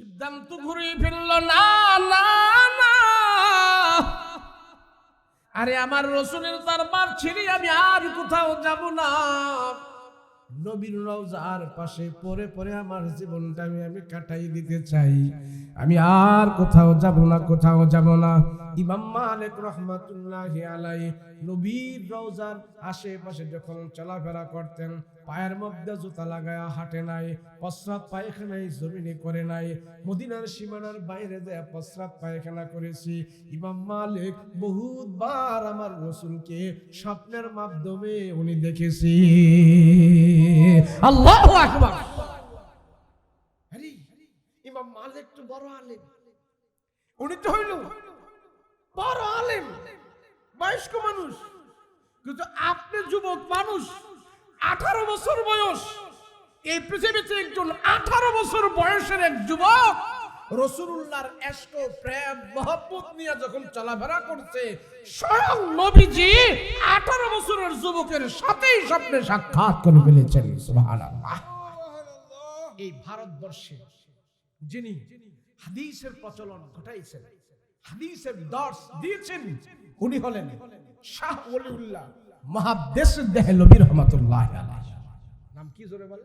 সিদ্ধান্ত ঘুরিয়ে ফেলল না না না। আরে আমার রসুলের দরবার ছেড়ে আমি আর কোথাও যাব না। নবীর রওজার পাশে পরে পরে আমার জীবনটা আমি আমি কাটাই দিতে চাই। আমি আর কোথাও যাব না, কোথাও যাব না। ইমাম মালিক রহমাতুল্লাহ আলাই নবীর রওজার আশেপাশে যখন চলাফেরা করতেন, পায়ের মধ্যে জুতা লাগায়া হাঁটে নাই, প্রস্রাব পায়খানায় জমিনে করে নাই, মদিনার সীমানার বাইরে যায় প্রস্রাব পায়খানা করেছি। ইমাম মালিক বহুতবার আমার রসুলকে স্বপ্নের মাধ্যমে উনি দেখেছি। আল্লাহ আকবার! ইমাম মালিক তো বড় আলেম। উনি তো হইল বড় আলেম, বয়স্ক মানুষ। কিন্তু আপনি যুবক মানুষ, আঠারো বছর বয়স। এই পৃথিবীতে একজন আঠারো বছর বয়সের এক যুবক রসুল্লাহর এষ্ট, প্রেম, মহব্বত নিয়ে যখন চলাফেরা করছে, স্বয়ং নবীজি আঠারো বছরের যুবকের সাথেই স্বপ্নে সাক্ষাৎ করে ফেলেছেন এই ভারতবর্ষে যিনি হাদিসের প্রচলন ঘটাইছেন হাদিসের দর্শ দিয়েছেন, উনি হলেন শাহ ওলিউল্লাহ মহাদেশ দেহলবী রহমাতুল্লাহ। নাম কি জোরে বলে?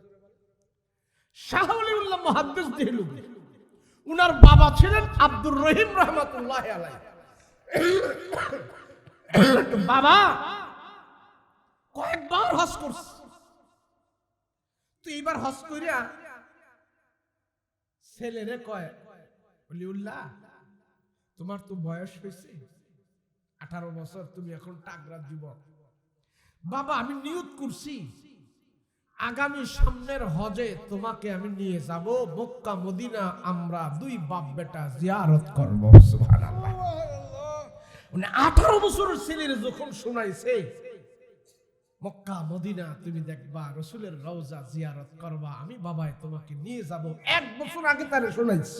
শাহ ওলিউল্লাহ মহাদেশ দেহলবী উনার বাবা ছিলেন আব্দুর রহিম রহমাতুল্লাহ বাবা, কয়েকবার হজ করছে। তো এইবার হজ করিয়া ছেলেরে কয় অলিউল্লাহ তোমার তো বয়স হয়েছে। আঠারো বছর তুমি এখন টাকরা যুবক। বাবা, আমি নিয়ত করছি, আগামী সামনের হজে তোমাকে আমি নিয়ে যাব। মক্কা, মদিনা, আমরা দুই বাপ বেটা জিয়ারত করব মানে আঠারো বছরের ছেলের যখন শোনাইছে, মক্কা, মদিনা, তুমি দেখবা, রসুলের রওজা জিয়ারত করবা, আমি বাবাই তোমাকে নিয়ে যাব। এক বছর আগে তারে শোনাইছি।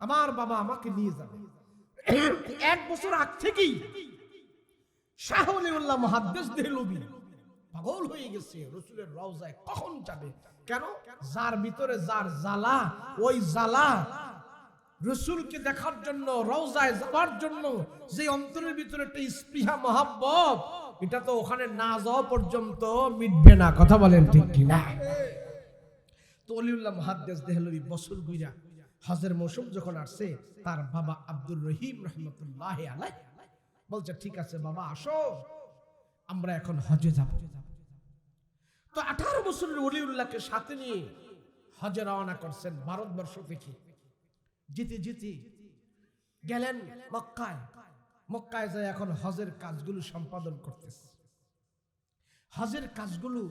আমার বাবা আমাকে নিয়ে যাবে। এক বছর আগ থেকেই শাহ আলিউল্লাহ মহাদ্দেশ দেহলবি পাগল হয়ে গেছে, রসুলের রওজায় কখন যাবে? কেন? যার ভিতরে যার ওই রসুলকে দেখার জন্য, রওজায় যাওয়ার জন্য যে অন্তরের ভিতরে একটা স্পৃহা, মহাব্বত, এটা তো ওখানে না যাওয়া পর্যন্ত মিটবে না। কথা বলেন ঠিক কিনা? তো অলিউল্লাহ মহাদ্দেশ দেহলবি বছর গুইরা হজের মৌসুম যখন আসছে, তার বাবা আব্দুর রহিম রহমতুল্লাহ আলাই বলছে, ঠিক আছে বাবা, আসো। আমরা এখন হজে যাব। তো আঠারো বছরের অলিউল্লাহকে সাথে নিয়ে হজে রওনা করছেন ভারতবর্ষ থেকে। যেতে যেতে গেলেন মক্কায়। মক্কায় যায় এখন হজের কাজগুলো সম্পাদন করতেছে। হজের কাজগুলো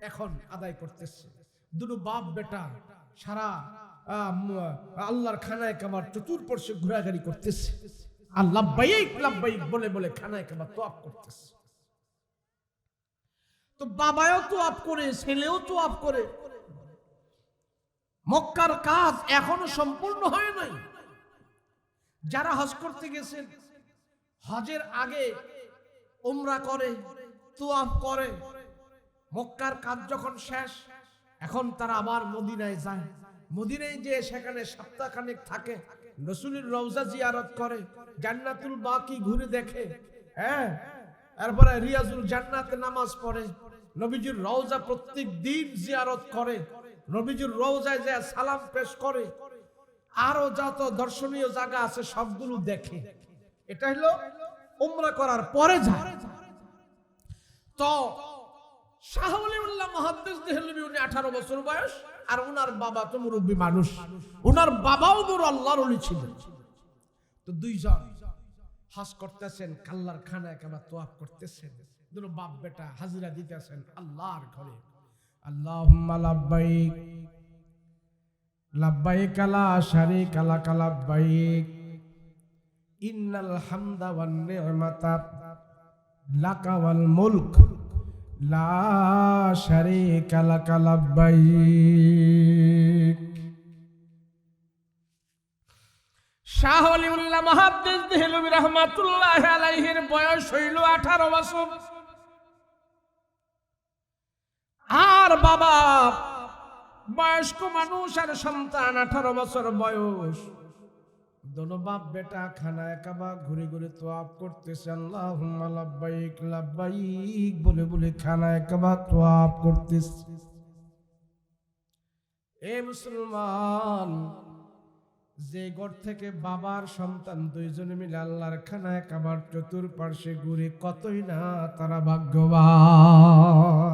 এখন আদায় করতেছে। দুটো বাপ, বেটা, সারা আল্লাহর খানায় কামার চতুর্পার্শ্বে ঘোরাঘুরি করতেছে। আর বলে বলে খানায় কামার তো করতেছে। তো বাবাও তো আপ করে, ছেলেও তো আপ করে। মক্কার কাজ এখনও সম্পূর্ণ হয় নাই। যারা হজ করতে গেছেন, হজের আগে উমরা করে তোয়াফ করে। মক্কার কাজ যখন শেষ, এখন তারা আবার মদিনায় যায়। মদিনায় যে সেখানে সপ্তাহখানেক থাকে, রসুলের রওজা জিয়ারত করে, জান্নাতুল বাকি ঘুরে দেখে হ্যাঁ? তারপরে রিয়াজুল জান্নাতে নামাজ পড়ে, নবীজির রওজা প্রত্যেক দিন জিয়ারত করে, নবীজির রওজায় যায় সালাম পেশ করে, আরও যত দর্শনীয় জায়গা আছে সবগুলো দেখে। এটা হলো উমরা করার পরে যায়। তো শাহ ওলিউল্লাহ মহাদ্দেশ দেহলবি, উনি আঠারো বছর বয়স, আর উনার বাবা তো মুরব্বী মানুষ। উনার বাবাও বড় আল্লাহর অলি ছিলেন। তো দুইজন হাস করতেছেন, কাল্লার খানা একেবারে তোয়াপ করতেছেন। বাপ বেটা হাজিরা দিতেছেন আল্লাহর ঘরে। আল্লাহুম্মা লাব্বাইক লাব্বাইক লা শারীকা লাক লাব্বাইক। ইন্নাল হামদা ওয়ান নি'মাতা, লাকা শাহ রহমাতুল্লাহ বয়স হইল আঠারো বছর। আর বাবা বয়স্ক মানুষ আর সন্তান আঠারো বছর বয়স। দোনো বাপ বেটা খানায় কাবা ঘুরে ঘুরে তোয়াব করতেছে। আল্লাহ লাব্বাইক লাব্বাইক বলে বলে খানায় কাবা তোয়াব করতেছে। এ মুসলমান, যে ঘর থেকে বাবার সন্তান দুইজনে মিলে আল্লাহর খানায় কাবার চতুর্পার্শ্বে ঘুরে কতই না তারা ভাগ্যবান।